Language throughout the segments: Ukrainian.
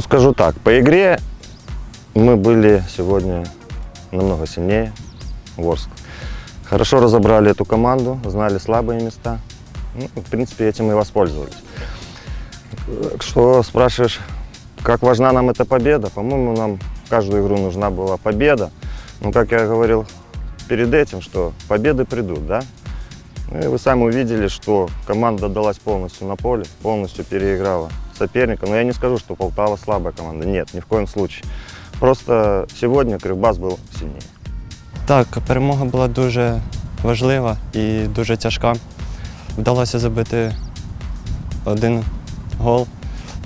скажу так, по игре мы были сегодня намного сильнее Ворск. Хорошо разобрали эту команду, знали слабые места. Ну, в принципе, этим и воспользовались. Что спрашиваешь, как важна нам эта победа? По-моему, нам каждую игру нужна была победа. Ну, как я говорил перед этим, что победы придут, да? Ну, и вы сами увидели, что команда отдалась полностью на поле, полностью переиграла соперника. Но я не скажу, что Полтава слабая команда. Нет, ни в коем случае. Просто сегодня Кривбас был сильнее. Так, перемога була дуже важлива і дуже тяжка. Вдалося забити один гол.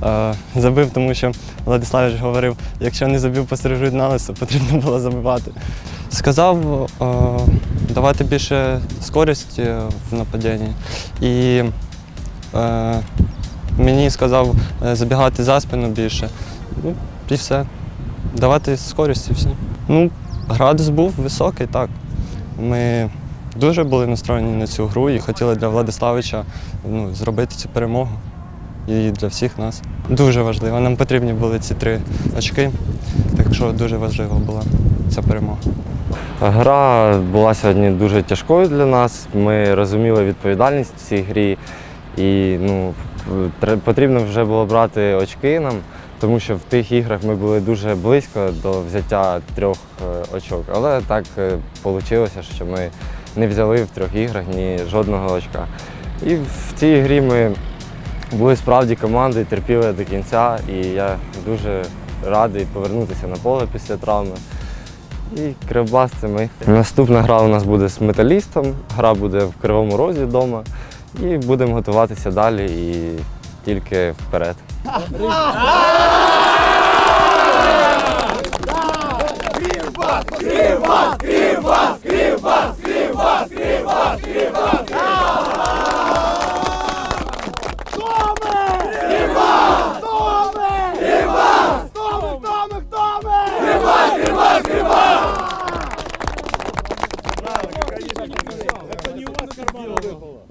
Е, Забив, тому що Владиславович говорив, якщо не забив, постережуть на лисо, потрібно було забивати. Сказав е, давати більше скорості в нападінні. І е, мені сказав е, забігати за спину більше. Ну, і все. Давати скорість і все. Ну, градус був високий, так. Ми дуже були настроєні на цю гру і хотіли для Владиславича ну, зробити цю перемогу. І для всіх нас. Дуже важливо. Нам потрібні були ці три очки, так що дуже важлива була ця перемога. Гра була сьогодні дуже тяжкою для нас. Ми розуміли відповідальність в цій грі, і ну, потрібно вже було брати очки нам, тому що в тих іграх ми були дуже близько до взяття трьох е, очок. Але так вийшло, що ми не взяли в трьох іграх ні жодного очка. І в цій грі ми були справді командою, терпіли до кінця, і я дуже радий повернутися на поле після травми. І Кривбас це ми. Наступна гра у нас буде з металістом. Гра буде в Кривому Розі вдома. І будемо готуватися далі і тільки вперед.